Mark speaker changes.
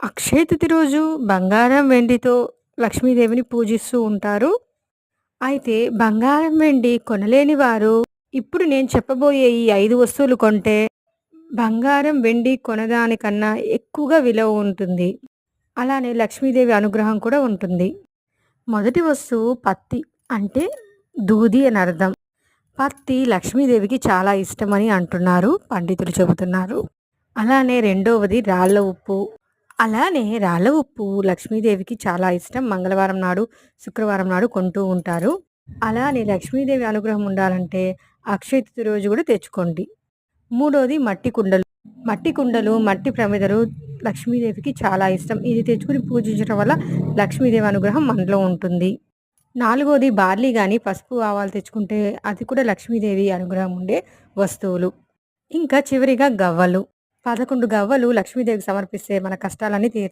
Speaker 1: అక్షయ రోజు బంగారం, వెండితో లక్ష్మీదేవిని పూజిస్తూ ఉంటారు. అయితే బంగారం, వెండి కొనలేని వారు ఇప్పుడు నేను చెప్పబోయే ఈ ఐదు వస్తువులు కొంటే బంగారం, వెండి కొనదానికన్నా ఎక్కువగా విలువ ఉంటుంది. అలానే లక్ష్మీదేవి అనుగ్రహం కూడా ఉంటుంది. మొదటి వస్తువు పత్తి అంటే దూది అని అర్థం. పత్తి లక్ష్మీదేవికి చాలా ఇష్టమని అంటున్నారు పండితులు చెబుతున్నారు. అలానే రెండవది రాళ్ళ ఉప్పు. అలానే రాళ్ళ ఉప్పు లక్ష్మీదేవికి చాలా ఇష్టం. మంగళవారం నాడు, శుక్రవారం నాడు కొంటూ ఉంటారు. అలానే లక్ష్మీదేవి అనుగ్రహం ఉండాలంటే అక్షయ రోజు కూడా తెచ్చుకోండి. మూడోది మట్టి కుండలు. మట్టి కుండలు, మట్టి ప్రమిదలు లక్ష్మీదేవికి చాలా ఇష్టం. ఇది తెచ్చుకొని పూజించడం వల్ల లక్ష్మీదేవి అనుగ్రహం మనలో ఉంటుంది. నాలుగోది బార్లీ కానీ పసుపు, ఆవాలు తెచ్చుకుంటే అది కూడా లక్ష్మీదేవి అనుగ్రహం ఉండే వస్తువులు. ఇంకా చివరిగా గవ్వలు. 11 గవ్వలు లక్ష్మీదేవికి సమర్పిస్తే మన కష్టాలన్నీ తీరు